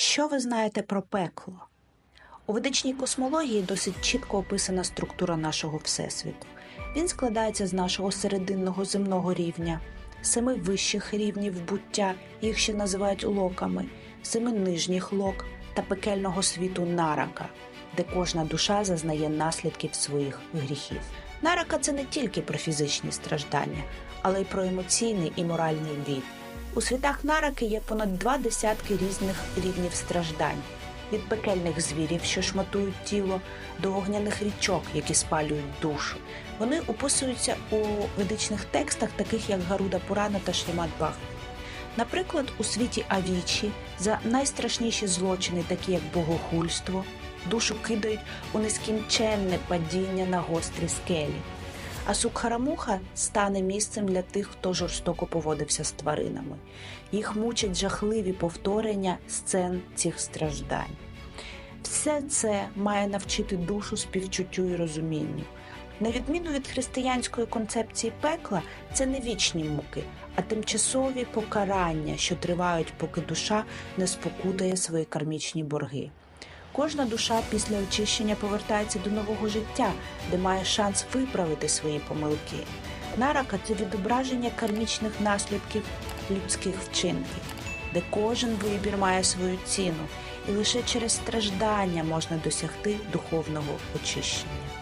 Що ви знаєте про пекло? У ведичній космології досить чітко описана структура нашого Всесвіту. Він складається з нашого серединного земного рівня, семи вищих рівнів буття, їх ще називають локами, семи нижніх лок та пекельного світу нарака, де кожна душа зазнає наслідків своїх гріхів. Нарака це не тільки про фізичні страждання, але й про емоційний і моральний біль. У світах нараки є понад два десятки різних рівнів страждань. Від пекельних звірів, що шматують тіло, до вогняних річок, які спалюють душу. Вони описуються у ведичних текстах, таких як Гаруда Пурана та Шримад Бхагават. Наприклад, у світі Авічі за найстрашніші злочини, такі як богохульство, душу кидають у нескінченне падіння на гострі скелі. А Сукхарамуха стане місцем для тих, хто жорстоко поводився з тваринами. Їх мучать жахливі повторення сцен цих страждань. Все це має навчити душу співчуттю і розумінню. На відміну від християнської концепції пекла, це не вічні муки, а тимчасові покарання, що тривають, поки душа не спокутає свої кармічні борги. Кожна душа після очищення повертається до нового життя, де має шанс виправити свої помилки. Нарака це відображення кармічних наслідків людських вчинків, де кожен вибір має свою ціну, і лише через страждання можна досягти духовного очищення.